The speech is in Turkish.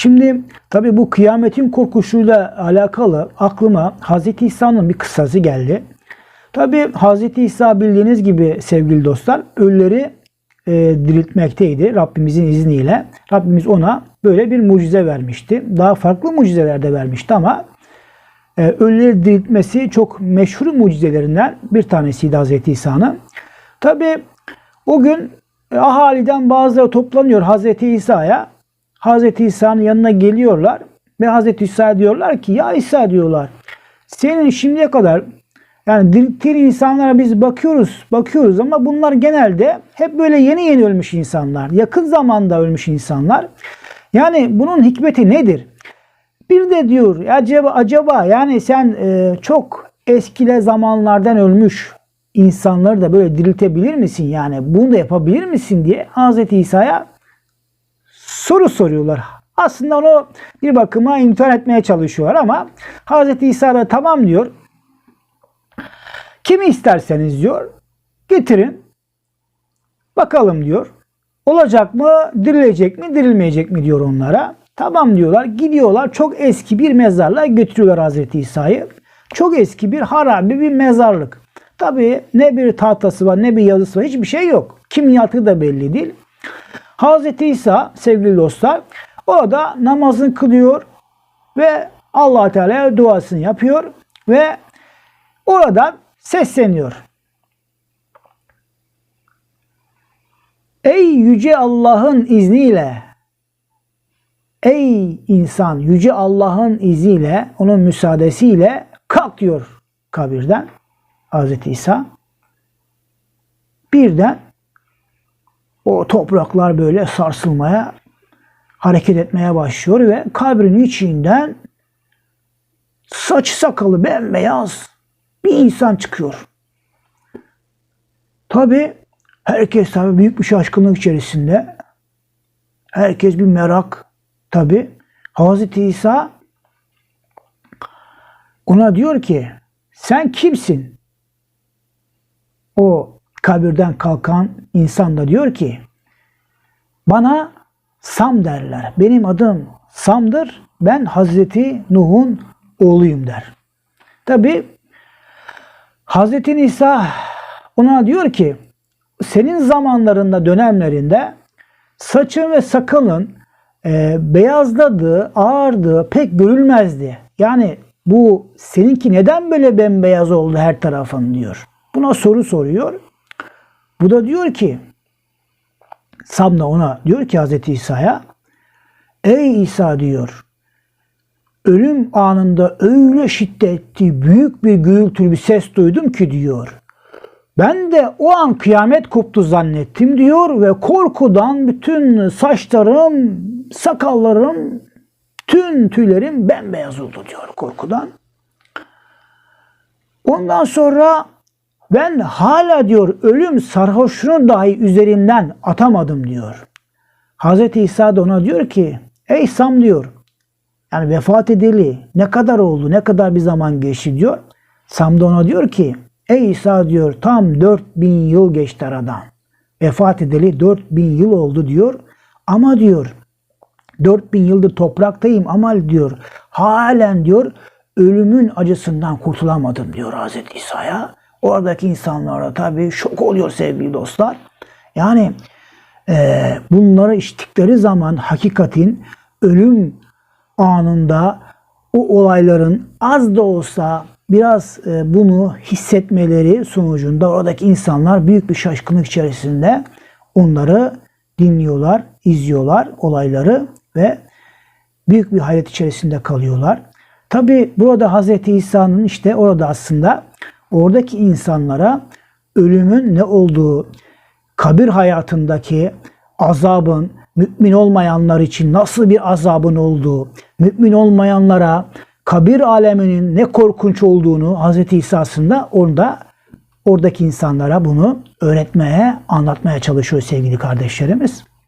Şimdi tabii bu kıyametin korkusuyla alakalı aklıma Hazreti İsa'nın bir kıssası geldi. Tabii Hazreti İsa bildiğiniz gibi sevgili dostlar ölüleri e, diriltmekteydi Rabbimizin izniyle. Rabbimiz ona böyle bir mucize vermişti. Daha farklı mucizeler de vermişti ama e, ölüleri diriltmesi çok meşhur mucizelerinden bir tanesiydi Hazreti İsa'nın. Tabii o gün e, ahaliden bazıları toplanıyor Hazreti İsa'ya. Hazreti İsa'nın yanına geliyorlar ve Hazreti İsa diyorlar ki ya İsa diyorlar senin şimdiye kadar yani dirilttiğin insanlara biz bakıyoruz, bakıyoruz ama bunlar genelde hep böyle yeni yeni ölmüş insanlar. Yakın zamanda ölmüş insanlar. Yani bunun hikmeti nedir? Bir de diyor acaba acaba yani sen e, çok eskile zamanlardan ölmüş insanları da böyle diriltebilir misin? Yani bunu da yapabilir misin diye Hazreti İsa'ya soru soruyorlar. Aslında onu bir bakıma imtihan etmeye çalışıyorlar ama Hazreti İsa da tamam diyor. Kimi isterseniz diyor getirin bakalım diyor. Olacak mı, dirilecek mi, dirilmeyecek mi diyor onlara. Tamam diyorlar. Gidiyorlar. Çok eski bir mezarlığa götürüyorlar Hazreti İsa'yı. Çok eski bir harabe bir mezarlık. Tabii ne bir tahtası var ne bir yazısı var. Hiçbir şey yok. Kim yattığı da belli değil. Hazreti İsa sevgili dostlar orada namazını kılıyor ve allah Teala'ya duasını yapıyor ve oradan sesleniyor. Ey yüce Allah'ın izniyle Ey insan yüce Allah'ın izniyle onun müsaadesiyle kalk diyor kabirden Hazreti İsa. Birden o topraklar böyle sarsılmaya hareket etmeye başlıyor ve kabrin içinden saç sakalı bembeyaz bir insan çıkıyor. Tabi herkes tabi büyük bir şaşkınlık içerisinde. Herkes bir merak tabi. Hazreti İsa ona diyor ki sen kimsin? O kabirden kalkan insan da diyor ki bana Sam derler. Benim adım Sam'dır. Ben Hazreti Nuh'un oğluyum der. Tabi Hazreti Nisa ona diyor ki senin zamanlarında dönemlerinde saçın ve sakalın e, beyazladığı, ağardığı pek görülmezdi. Yani bu seninki neden böyle bembeyaz oldu her tarafın diyor. Buna soru soruyor. Bu da diyor ki Sam da ona diyor ki Hazreti İsa'ya Ey İsa diyor ölüm anında öyle şiddetli büyük bir gürültülü bir ses duydum ki diyor. Ben de o an kıyamet koptu zannettim diyor ve korkudan bütün saçlarım, sakallarım, tüm tüylerim bembeyaz oldu diyor korkudan. Ondan sonra ben hala diyor ölüm sarhoşunu dahi üzerinden atamadım diyor. Hazreti İsa da ona diyor ki ey Sam diyor yani vefat edeli ne kadar oldu ne kadar bir zaman geçti diyor. Sam da ona diyor ki ey İsa diyor tam 4000 yıl geçti aradan. Vefat edeli 4000 yıl oldu diyor. Ama diyor 4000 yıldır topraktayım ama diyor halen diyor ölümün acısından kurtulamadım diyor Hazreti İsa'ya. Oradaki insanlara tabii şok oluyor sevgili dostlar. Yani e, bunları içtikleri zaman hakikatin ölüm anında o olayların az da olsa biraz e, bunu hissetmeleri sonucunda oradaki insanlar büyük bir şaşkınlık içerisinde onları dinliyorlar, izliyorlar olayları ve büyük bir hayret içerisinde kalıyorlar. Tabi burada Hazreti İsa'nın işte orada aslında oradaki insanlara ölümün ne olduğu, kabir hayatındaki azabın mümin olmayanlar için nasıl bir azabın olduğu, mümin olmayanlara kabir aleminin ne korkunç olduğunu Hz. İsa aslında orada oradaki insanlara bunu öğretmeye, anlatmaya çalışıyor sevgili kardeşlerimiz.